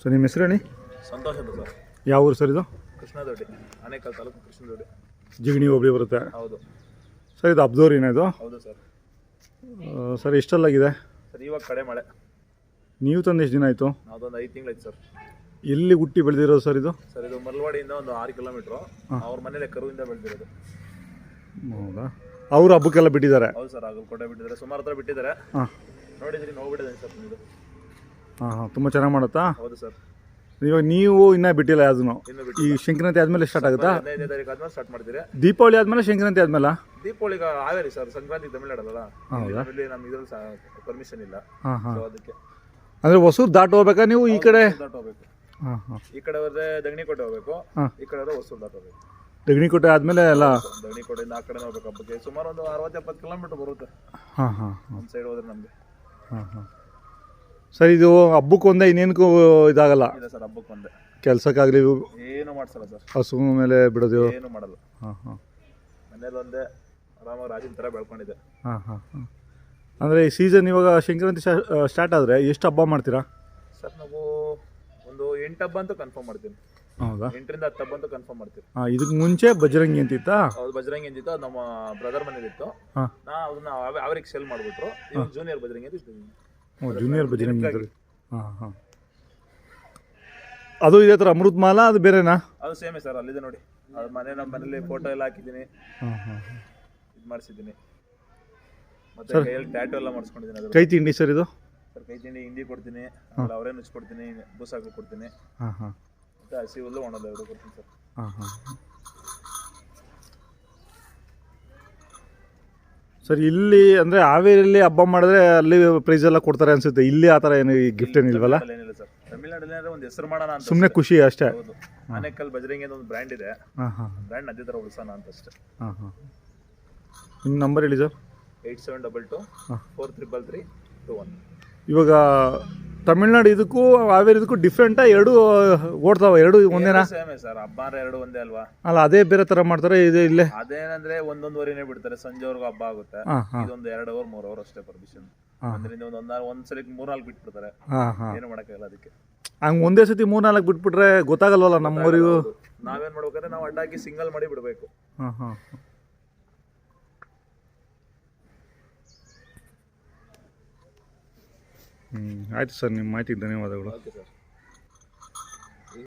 Sir ನಿಮ್ಮ ಹೆಸರೇಣಿ ಸಂತೋಷ ಅಂತ sir. ಯಾವ ಊರು ಸರ್ ಇದು? ಕೃಷ್ಣ ದೊಡ್ಡಿ ಆನೇಕಲ್ ತಾಲೂಕು ಕೃಷ್ಣ ದೊಡ್ಡಿ ಜಿಗಣಿ ಹೋಬಳಿ ಬರುತ್ತೆ. ಹೌದು. ಸರ್ ಇದು ಅಬ್ದೋರಿನ ಇದು? ಹೌದು ಸರ್. ಸರ್ ಇಷ್ಟಲ್ಲಾಗಿದೆ ಸರ್ ಇವಾಗ ಕಡೆ ಮಳೆ. ನೀವು ತಂದು ಎಷ್ಟು ದಿನ ಆಯಿತು? ನಾವೊಂದು ಐದು ತಿಂಗಳಾಯ್ತು ಸರ್. ಎಲ್ಲಿ ಹುಟ್ಟಿ ಬೆಳೆದಿರೋದು ಸರ್ ಇದು? ಸರ್ ಇದು ಮಲ್ವಾಡಿಯಿಂದ ಒಂದು ಆರು ಕಿಲೋಮೀಟ್ರು. ಅವ್ರ ಮನೇಲೆ ಕರುವಿಂದ ಬೆಳೆದಿರೋದು. ಹೌದಾ? ಅವರು ಹಬ್ಬಕ್ಕೆಲ್ಲ ಬಿಟ್ಟಿದ್ದಾರೆ? ಹೌದು ಸರ್ ಆಗಲ್ಕೋಟೆ ಬಿಟ್ಟಿದ್ದಾರೆ. ಸುಮಾರು ಹತ್ರ ಬಿಟ್ಟಿದ್ದಾರೆ. ಹಾಂ. ನೋಡಿದ್ರಿ ನೋಡ್ಬಿಟ್ಟಿದೆ ಸರ್ ನಿಮ್ಮದು ಹಾಂ ಹಾಂ. ತುಂಬ ಚೆನ್ನಾಗಿ ಮಾಡುತ್ತಾ? ಹೌದು ಸರ್. ಇವಾಗ ನೀವು ಇನ್ನೂ ಬಿಟ್ಟಿಲ್ಲ ಯಾವ್ದು ಈ ಶಂಕ್ರಾಂತಿ ಆದ್ಮೇಲೆ ಸ್ಟಾರ್ಟ್ ಆಗುತ್ತಾ? ಹದಿನೈದನೇ ತಾರೀಕು ಆದ್ಮೇಲೆ ಸ್ಟಾರ್ಟ್ ಮಾಡ್ತೀರಿ. ದೀಪಾವಳಿ ಆದಮೇಲೆ ಸಂಕ್ರಾಂತಿ ಆದಮೇಲೆ? ದೀಪಾವಳಿಗೆ ಹಾವೇರಿ ಸರ್ ಸಂಕ್ರಾಂತಿ ತಮಿಳ್ನಾಡಲ್ಲ ಹೌದಾ? ನಮ್ಗೆ ಇದ್ರಲ್ಲಿ ಪರ್ಮಿಷನ್ ಇಲ್ಲ. ಹಾಂ ಹಾಂ. ಅದಕ್ಕೆ. ಅಂದರೆ ಹೊಸೂರು ದಾಟ್ ಹೋಗ್ಬೇಕಾ ನೀವು ಈ ಕಡೆ? ದಾಟ್ ಹೋಗ್ಬೇಕು. ಹಾಂ ಹಾಂ. ಈ ಕಡೆ ಹೋದ್ರೆ ದಗಣಿಕೋಟೆ ಹೋಗ್ಬೇಕು. ಹಾಂ. ಈ ಕಡೆ ಹೋದ್ರೆ ಹೊಸೂರು ದಾಟ್ ಹೋಗ್ಬೇಕು. ದಗಣಿಕೋಟೆ ಆದಮೇಲೆ ಎಲ್ಲ ದಗಣಿಕೋಟೆಯಿಂದ ಆ ಕಡೆ ಹೋಗ್ಬೇಕು. ಹಬ್ಬಕ್ಕೆ ಸುಮಾರು ಒಂದು ಅರವತ್ತು ಎಪ್ಪತ್ತು ಕಿಲೋಮೀಟರ್ ಬರುತ್ತೆ. ಹಾಂ ಹಾಂ ಹಾಂ. ಒಂದು ಸೈಡ್ ಹೋದ್ರೆ ನಮಗೆ. ಹಾಂ ಹಾಂ. ಸರ್ ಇದು ಹಬ್ಬಕ್ಕೆ ಒಂದೇ ಇನ್ನೇನಕ್ಕೂ ಇದಾಗಲ್ಲ? ಇದೆ ಸರ್ ಹಬ್ಬಕ್ಕೆ ಒಂದೇ. ಕೆಲಸಕ್ಕಾಗಲಿ ಏನು ಮಾಡ್ಸಲ್ಲ ಸರ್. ಹಸು ಮೇಲೆ ಬಿಡೋದು? ಏನು ಮಾಡಲ್ಲ. ಹಾಂ ಹಾಂ. ಮನೇಲಿ ಒಂದೇ ಆರಾಮಾಗಿ ರಾಜಿನ ಥರ ಬೆಳ್ಕೊಂಡಿದೆ ಹಾಂ ಹಾಂ ಹಾಂ. ಅಂದರೆ ಈ ಸೀಸನ್ ಇವಾಗ ಸಂಕ್ರಾಂತಿ ಸ್ಟಾರ್ಟ್ ಆದರೆ ಎಷ್ಟು ಹಬ್ಬ ಮಾಡ್ತೀರಾ? ಸರ್ ನಾವು ಒಂದು ಎಂಟು ಹಬ್ಬ ಅಂತೂ ಕನ್ಫರ್ಮ್ ಮಾಡ್ತೀನಿ. ಹೌದಾ? ಎಂಟರಿಂದ ಹತ್ತು ಹಬ್ಬ ಅಂತೂ ಕನ್ಫರ್ಮ್ ಮಾಡ್ತೀವಿ. ಹಾಂ ಇದಕ್ಕೆ ಮುಂಚೆ ಬಜರಂಗಿ ಅಂತಿತ್ತಾ ಹೌದು ಬಜರಂಗಿ ಅಂತಿತ್ತು ಅದು ನಮ್ಮ ಬ್ರದರ್ ಮನೇಲಿತ್ತು ಹಾಂ. ನಾ ಅದನ್ನ ಅವ- ಅವ್ರಿಗೆ ಸೆಲ್ ಮಾಡಿಬಿಟ್ರು. ಜೂನಿಯರ್ ಬಜರಂಗಿ ಅಂತ ಇಟ್ಟಿದ್ದೀನಿ ಓ ಜೂನಿಯರ್ ಬಜರಂಗಿ ಅಂತಾರೆ ಹಾಂ ಹಾಂ. ಅದು ಇದೇ ಥರ ಅಮೃತ್ ಮಾಲ ಅದು ಬೇರೆನಾ? ಅದು ಸೇಮೇ ಸರ್ ಅಲ್ಲಿದೆ ನೋಡಿ. ಅದು ಮನೆ ನಮ್ಮ ಮನೇಲಿ ಫೋಟೋ ಎಲ್ಲ ಹಾಕಿದ್ದೀನಿ. ಹಾಂ ಹಾಂ. ಇದು ಮಾಡಿಸಿದ್ದೀನಿ. ಮತ್ತೆ ಕೈಯಲ್ಲಿ ಟ್ಯಾಟೂ ಎಲ್ಲ ಮಾಡಿಸ್ಕೊಂಡಿದ್ದೀನಿ ಅದ್ರ ಕೈ ತಿಂಡಿ ಸರ್ ಇದು? ಸರ್ ಕೈ ತಿಂಡಿ ಹಿಂಡಿ ಕೊಡ್ತೀನಿ ಆಮೇಲೆ ಅವರೇ ಬೂಸ್ ಹಾಕಿ ಕೊಡ್ತೀನಿ. ಹಾಂ ಹಾಂ. ಮತ್ತೆ ಹಸಿ ಹುಲ್ಲು ಒಣದ ಎರಡು ಕೊಡ್ತೀನಿ ಸರ್. ಹಾಂ ಹಾಂ. ಸರ್ ಇಲ್ಲಿ ಅಂದರೆ ಹಾವೇರಿಯಲ್ಲಿ ಹಬ್ಬ ಮಾಡಿದ್ರೆ ಅಲ್ಲಿ ಪ್ರೈಸ್ ಎಲ್ಲ ಕೊಡ್ತಾರೆ ಅನ್ಸುತ್ತೆ. ಇಲ್ಲಿ ಆ ಥರ ಏನು ಗಿಫ್ಟ್ ಏನಿಲ್ವಲ್ಲ? ತಮಿಳ್ನಾಡಲ್ಲಿ ಏನಿಲ್ಲ ಸರ್. ತಮಿಳ್ನಾಡಲ್ಲಿ ಅಂದರೆ ಒಂದು ಹೆಸರು ಮಾಡೋಣ ಅಂತ ಸುಮ್ಮನೆ ಖುಷಿ ಅಷ್ಟೇ. ಹೌದು. ಆನೇಕಲ್ ಬಜರಂಗಿ ಅಂತ ಒಂದು ಬ್ರ್ಯಾಂಡ್ ಇದೆ. ಹಾಂ ಹಾಂ ಬ್ರ್ಯಾಂಡ್ ಅದೇ ಥರ ಉಳಿಸೋಣ ಅಂತ ಅಷ್ಟೇ. ಹಾಂ ಹಾಂ. ನಿಮ್ಮ ನಂಬರ್ ಹೇಳಿ sir. Eight seven double two. Four triple three two one ಇವಾಗ ತಮಿಳ್ನಾಡು ಇದಕ್ಕೂ ಹಾವೇರಿ ಇದಕ್ಕೂ ಡಿಫ್ರೆಂಟ್ ಎರಡು ಓಡ್ತಾವ ಎರಡು ಒಂದೇನಾ? ಸೇಮೇ ಸರ್ ಹಬ್ಬ ಅಂದ್ರೆ ಎರಡು ಒಂದೇ ಅಲ್ವಾ? ಅಲ್ಲ ಅದೇ ಬೇರೆ ತರ ಮಾಡ್ತಾರೆ ಇದೆ ಇಲ್ಲೇ? ಅದೇನಂದ್ರೆ ಒಂದೊಂದುವರೆನೇ ಬಿಡ್ತಾರೆ ಸಂಜೆವರೆಗೂ ಹಬ್ಬ ಆಗುತ್ತೆ. ಹಾಂ ಹಾಂ. ಇದೊಂದು ಎರಡು ಅವರ್ ಮೂರು ಅವರ್ ಅಷ್ಟೇ ಪರ್ಮಿಷನ್ ಹಾಂ. ಅದರಿಂದ ಒಂದು ಒಂದ್ ಒಂದ್ಸಲ ಮೂರ್ನಾಲ್ಕು ಬಿಟ್ಬಿಡ್ತಾರೆ. ಹಾ ಹಾ. ಏನು ಮಾಡೋಕ್ಕಾಗಲ್ಲ ಅದಕ್ಕೆ. ಹಂಗೆ ಒಂದೇ ಸತಿ ಮೂರ್ನಾಲ್ಕು ಬಿಟ್ಬಿಟ್ರೆ ಗೊತ್ತಾಗಲ್ವಲ್ಲ ನಮ್ಮೂರಿಗೂ? ಹೌದು. ನಾವೇನ್ ಮಾಡ್ಬೇಕಂದ್ರೆ ನಾವು ಅಡ್ಡಾಕಿ ಸಿಂಗಲ್ ಮಾಡಿ ಬಿಡಬೇಕು. ಹಾಂ ಹಾಂ. ಹ್ಞೂ ಆಯಿತು ಸರ್ ನಿಮ್ಮ ಮಾಹಿತಿಗೆ ಧನ್ಯವಾದಗಳು.